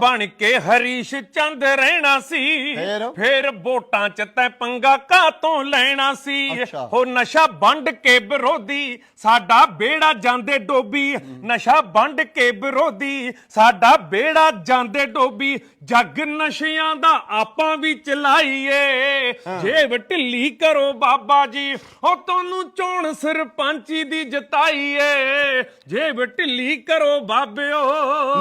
ਬਣ ਕੇ ਹਰੀਸ਼ ਚੰਦ ਰਹਿਣਾ ਸੀ। ਫੇਰ? ਫੇਰ ਵੋਟਾਂ ਚ ਤੈ ਪੰਗਾ ਕਾ ਤੋਂ ਲੈਣਾ ਸੀ? ਅੱਛਾ। ਹੋ ਨਸ਼ਾ ਵੰਡ ਕੇ ਵਿਰੋਧੀ ਸਾਡਾ ਬੇੜਾ ਜਾਂਦੇ ਡੋਬੀ। ਨਸ਼ਾ ਵੰਡ ਕੇ ਵਿਰੋਧੀ ਸਾਡਾ ਬੇੜਾ ਜਾਂਦੇ ਡੋਬੀ। ਜੱਗ ਨਸ਼ਿਆਂ ਦਾ ਆਪਾਂ ਵੀ ਚਲਾਈਏ। ਜੇਬ ਢਿੱਲੀ ਕਰੋ ਬਾਬਾ ਜੀ। ਹੋ ਤੁਹਾਨੂੰ ਚੋਣ ਸਰਪੰਚੀ ਦੀ ਜਿਤਾਈਏ ਜੇਬ ਢਿੱਲੀ ਕਰੋ ਬਾਬਿਓ।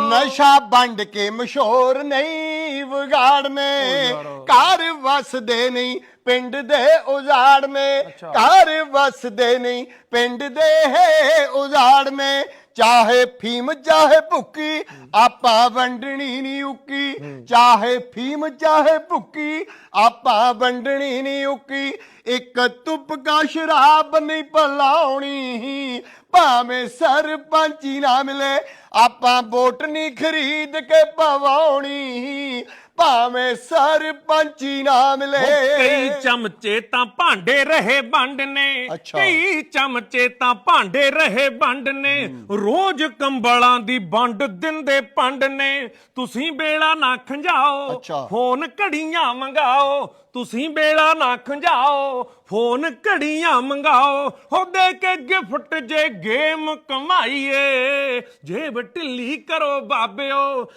ਨਸ਼ਾ ਵੰਡ ਕੇ ਮਸ਼ਹੂਰ ਨਹੀਂ ਵਿਗਾੜਨੇ। ਘਰ ਵਸਦੇ ਨਹੀਂ ਪਿੰਡ ਦੇ ਉਜਾੜਨੇ। ਘਰ ਵਸਦੇ ਨਹੀਂ ਪਿੰਡ ਦੇ ਉਜਾੜਨੇ। ਚਾਹੇ ਫੀਮ, ਚਾਹੇ ਭੁੱਕੀ, ਆਪਾਂ ਵੰਡਣੀ ਨਹੀਂ ਉੱਕੀ। ਚਾਹੇ ਫੀਮ, ਚਾਹੇ ਭੁੱਕੀ, ਆਪਾਂ ਵੰਡਣੀ ਨਹੀਂ ਉੱਕੀ। ਇੱਕ ਤੁਪਕਾ ਸ਼ਰਾਬ ਨਹੀਂ ਪਲਾਉਣੀ ਭਾਵੇਂ ਸਰਪੰਚੀ ਨਾ ਮਿਲੇ ਆਪਾਂ ਵੋਟ ਨਹੀਂ ਖਰੀਦ ਕੇ ਪਵਾਉਣੀ। ਭਾਵੇਂ ਸਰਪੰਚੀ ਨਾ ਮਿਲੇ। ਕਈ ਚਮਚੇ ਤਾਂ ਭਾਂਡੇ ਰਹੇ ਵੰਡ ਨੇ। ਅੱਛਾ। ਕਈ ਚਮਚੇ ਤਾਂ ਭਾਂਡੇ ਰਹੇ ਵੰਡ ਨੇ। ਰੋਜ਼ ਕੰਬਲਾਂ ਦੀ ਵੰਡ ਦਿੰਦੇ ਪੰਡ ਨੇ। ਤੁਸੀਂ ਬੇੜਾ ਨਾ ਖੰਜਾਓ ਅੱਛਾ। ਫੋਨ ਘੜੀਆਂ ਮੰਗਾਓ। ਤੁਸੀਂ ਬੇੜਾ ਨਾ ਖੰਜਾਓ ਫੋਨ ਘੜੀਆਂ ਮੰਗਾਓ। ਹੋ ਦੇ ਕੇ ਗਿਫਟ ਜੇ ਗੇਮ ਕਮਾਈਏ ਜੇਬ ਢਿੱਲੀ ਕਰੋ ਬਾਬਿਓ।